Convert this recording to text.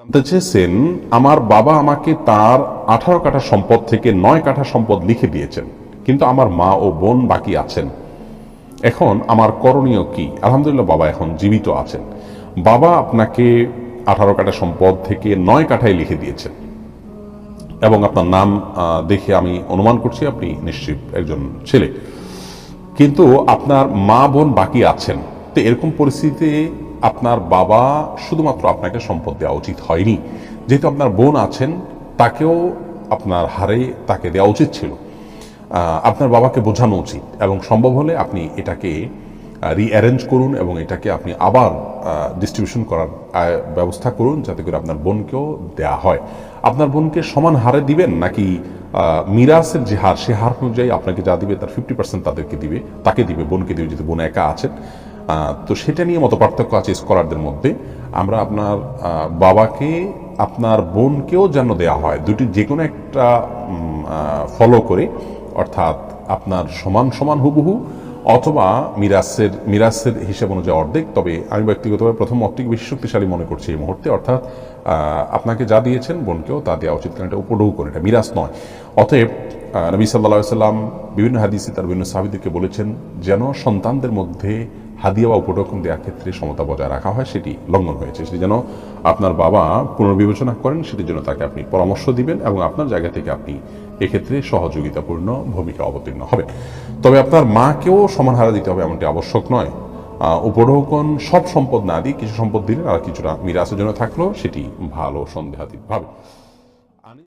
জানতে চেয়েছেন, আমার বাবা আমাকে তার আঠারো কাঠা সম্পদ থেকে নয় কাঠা সম্পদ লিখে দিয়েছেন, কিন্তু আমার মা ও বোন বাকি আছেন। এখন আমার করণীয় কি? আলহামদুলিল্লাহ বাবা এখন জীবিত আছেন। বাবা আপনাকে আঠারো কাঠা সম্পদ থেকে নয় কাঠায় লিখে দিয়েছেন। এবং আপনার নাম দেখে আমি অনুমান করছি আপনি নিশ্চিত একজন ছেলে। কিন্তু আপনার মা বোন বাকি আছেন। তো এরকম পরিস্থিতিতে আপনার বাবা শুধুমাত্র আপনাকে সম্পদ দেওয়া উচিত হয়নি। যেহেতু আপনার বোন আছেন, তাকেও আপনার হারে তাকে দেওয়া উচিত ছিল। আপনার বাবাকে বোঝানো উচিত এবং সম্ভব হলে আপনি এটাকে রিঅ্যারেঞ্জ করুন এবং এটাকে আপনি আবার ডিস্ট্রিবিউশন করার ব্যবস্থা করুন যাতে করে আপনার বোনকেও দেয়া হয়। আপনার বোনকে সমান হারে দিবেন নাকি মিরাসের যে হার, সে হার অনুযায়ী আপনাকে যা দিবে তার ফিফটি পার্সেন্ট তাদেরকে দিবে, তাকে দিবে, বোনকে দিবে, যেহেতু বোন একা আছেন। তো সেটা নিয়ে মত পার্থক্য আছে স্কলারদের মধ্যে। আমরা আপনার বাবাকে, আপনার বোনকেও যেন দেওয়া হয়। দুটি যে কোনো একটা ফলো করে, অর্থাৎ আপনার সমান সমান হুবহু, অথবা মিরাসের মিরাসের হিসেব অনুযায়ী অর্ধেক। তবে আমি ব্যক্তিগতভাবে প্রথম মতটিকে বেশি শক্তিশালী মনে করছি এই মুহূর্তে। অর্থাৎ আপনাকে যা দিয়েছেন বোনকেও তা দেওয়া উচিত। কারণ এটা উপডৌ করে, এটা মিরাস নয়। অতএব নবী সাল্লাহ সাল্লাম বিভিন্ন হাদিসে তার বিভিন্ন সাহাবিদেরকে বলেছেন, যেন সন্তানদের মধ্যে হাদিয়া বা উপঢৌকন দেওয়ার ক্ষেত্রে সমতা বজায় রাখা হয়, সেটি লঙ্ঘন হয়েছে। সেটি যেন আপনার বাবা পুনর্বিবেচনা করেন সেটির জন্য তাকে আপনি পরামর্শ দিবেন এবং আপনার জায়গা থেকে আপনি এক্ষেত্রে সহযোগিতাপূর্ণ ভূমিকা অবতীর্ণ হবে তবে আপনার মাকেও সমান হারা দিতে হবে এমনটি আবশ্যক নয়। উপঢৌকন সব সম্পদ না দিয়ে কিছু সম্পদ দিলেন আর কিছুটা মিরাসের জন্য থাকলেও সেটি ভালো সন্দেহাতীত ভাবে।